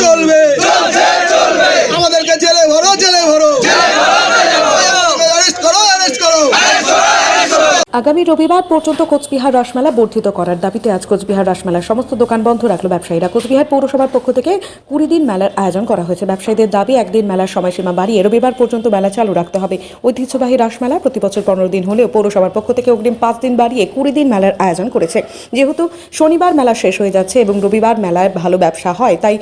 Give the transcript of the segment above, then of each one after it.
চলবে। আমাদেরকে জেলে ভরো জেলে ভরো। আগামী রবিবার পর্যন্ত কোচবিহার রাসমেলা বর্ধিত করার দাবিতে আজ কোচবিহার রসমালার সমস্ত দোকান বন্ধ রাখল ব্যবসায়ীরা। কোচবিহার পৌরসভার পক্ষ থেকে কুড়ি দিন মেলার আয়োজন করা হয়েছে। ব্যবসায়ীদের দাবি একদিন মেলার সময়সীমা বাড়িয়ে রবিবার পর্যন্ত মেলা চালু রাখতে হবে। ঐতিহ্যবাহী রাসমেলা প্রতি বছর পনেরো দিন হলেও পৌরসভার পক্ষ থেকে অগ্রিম পাঁচ দিন বাড়িয়ে কুড়ি দিন মেলার আয়োজন করেছে। যেহেতু শনিবার মেলা শেষ হয়ে যাচ্ছে এবং রবিবার মেলায় ভালো ব্যবসা হয় তাই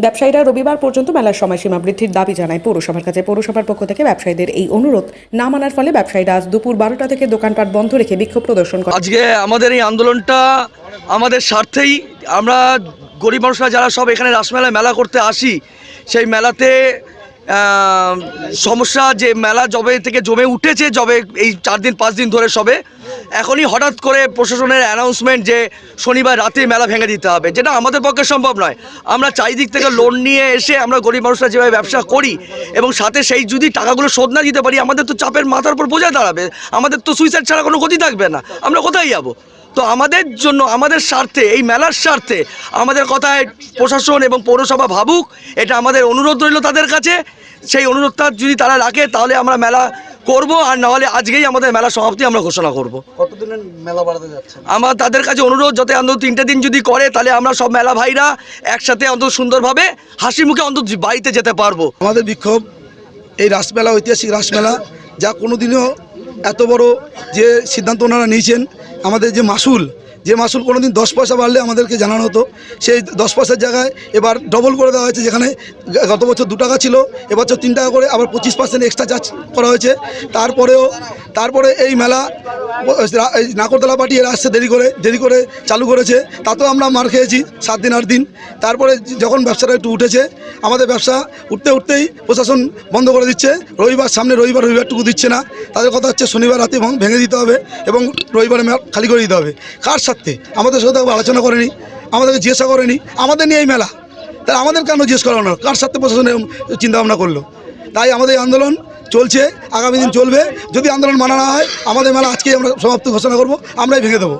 ব্যবসায়ীরা রবিবার পর্যন্ত মেলার সময়সীমা বৃদ্ধির দাবি জানায় পৌরসভার কাছে। পৌরসভার পক্ষ থেকে ব্যবসায়ীদের এই অনুরোধ না মানার ফলে ব্যবসায়ীরা আজ দুপুর বারোটা থেকে দোকানপাট বন্ধ রেখে বিক্ষোভ প্রদর্শন করে আজকে আমাদের এই আন্দোলনটা আমাদের স্বার্থেই আমরা গরিব মানুষরা যারা সব এখানে রাসমেলায় মেলা করতে আসি, সেই মেলাতে সমস্যা যে মেলা জবে থেকে জমে উঠেছে জবে এই চার দিন, পাঁচ দিন ধরে সবে এখনই হঠাৎ করে প্রশাসনের অ্যানাউন্সমেন্ট যে শনিবার রাতে মেলা ভেঙে দিতে হবে, যেটা আমাদের পক্ষে সম্ভব নয়। আমরা চারিদিক থেকে লোন নিয়ে এসে আমরা গরিব মানুষরা যেভাবে ব্যবসা করি এবং সাথে সেই যদি টাকাগুলো শোধ না দিতে পারি, আমাদের তো চাপের মাথার উপর বোঝা দাঁড়াবে। আমাদের তো সুইসাইড ছাড়া কোনো গতি থাকবে না। আমরা কোথায় যাব? তো আমাদের জন্য, আমাদের স্বার্থে, এই মেলার স্বার্থে আমাদের কথায় প্রশাসন এবং পৌরসভা ভাবুক, এটা আমাদের অনুরোধ রইল তাদের কাছে। সেই অনুরোধটা যদি তারা রাখে, তাহলে আমরা মেলা করব আর নাহলে আজকেই আমাদের মেলা সমাপ্তি আমরা ঘোষণা করব। কতদিনের মেলা বাড়াতে যাচ্ছে আমার তাদের কাছে অনুরোধ যাতে অন্তত তিনটে দিন যদি করে তাহলে আমরা সব মেলা ভাইরা একসাথে অন্তত সুন্দরভাবে হাসি মুখে অন্তত বাড়িতে যেতে পারব। আমাদের বিক্ষোভ এই রাসমেলা ঐতিহাসিক রাসমেলা যা কোনোদিনও এত বড় যে সিদ্ধান্ত ওনারা নিয়েছেন আমাদের যে মাসুল যে মাসুল কোনো দিন দশ পয়সা বাড়লে আমাদেরকে জানানো হতো। সেই দশ পয়সার জায়গায় এবার ডবল করে দেওয়া হয়েছে, যেখানে গত বছর দু টাকা ছিল এবছর তিন টাকা করে আবার পঁচিশ পার্সেন্ট এক্সট্রা চার্জ করা হয়েছে। তারপরেও, তারপরে এই মেলা নাকরতলা এরা আসছে দেরি করে দেরি করে চালু করেছে। তাতেও আমরা মার খেয়েছি সাত দিন, আট দিন। তারপরে যখন ব্যবসাটা একটু উঠেছে, আমাদের ব্যবসা উঠতে উঠতেই প্রশাসন বন্ধ করে দিচ্ছে। রবিবার, সামনে রবিবার, রবিবারটুকু দিচ্ছে না। তাদের কথা হচ্ছে শনিবার রাতে ভেঙে দিতে হবে এবং রবিবারে খালি করে দিতে হবে। কার স্বার্থে আমাদের সাথে আলোচনা করেনি আমাদেরকে জিজ্ঞাসা করেনি আমাদের নিয়ে এই মেলা। তাহলে আমাদের কেন জিজ্ঞেস করানো? কার স্বার্থে প্রশাসন এরকম চিন্তাভাবনা করল? তাই আমাদের এই আন্দোলন চলছে আগামী দিন চলবে। যদি আন্দোলন মানা না হয় আমাদের মেলা আজকেই আমরা সমাপ্তি ঘোষণা করব আমরাই ভেঙে দেবো।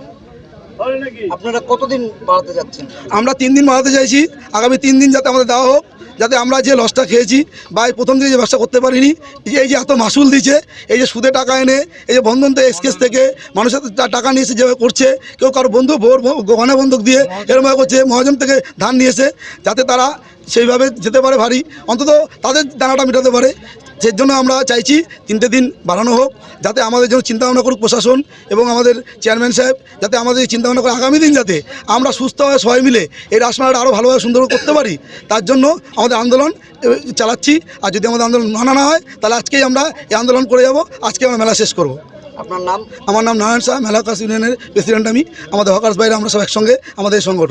আপনারা কতদিন বাড়াতে যাচ্ছেন? আমরা তিন দিন বাড়াতে চাইছি। আগামী তিন দিন যাতে আমাদের দেওয়া হোক যাতে আমরা যে লসটা খেয়েছি বা প্রথম দিকে যে ব্যবসা করতে পারিনি, এই যে- যে এত মাসুল দিচ্ছে, এই যে সুদে টাকা এনে, এই যে বন্ধন থেকে এক্সকেস থেকে মানুষের টাকা নিয়ে এসে যেভাবে করছে, কেউ কারও বন্ধু ভোর গহনা বন্ধুক দিয়ে এরমভাবে করছে, মহাজন থেকে ধান নিয়েছে যাতে তারা সেইভাবে যেতে পারে ভারী। অন্তত তাদের দানাটা মেটাতে পারে। সেই জন্য আমরা চাইছি তিনটে দিন বাড়ানো হোক যাতে আমাদের জন্য চিন্তাভাবনা করুক প্রশাসন এবং আমাদের চেয়ারম্যান সাহেব যাতে আমাদের চিন্তাভাবনা করে আগামী দিন যাতে আমরা সুস্থ হয়ে সবাই মিলে এই রাসমেলাটা আরও ভালোভাবে সুন্দর করতে পারি তার জন্য আমাদের আন্দোলন চালাচ্ছি। আর যদি আমাদের আন্দোলন মানা না হয় তাহলে আজকেই আমরা এই আন্দোলন করে যাব। আজকে আমরা মেলা শেষ করব। আপনার নাম? আমার নাম নারায়ণ শাহ মেলা কাস ইউনিয়নের প্রেসিডেন্ট আমি। আমাদের হকার্স বাইরে আমরা সব একসঙ্গে আমাদের সংগঠন।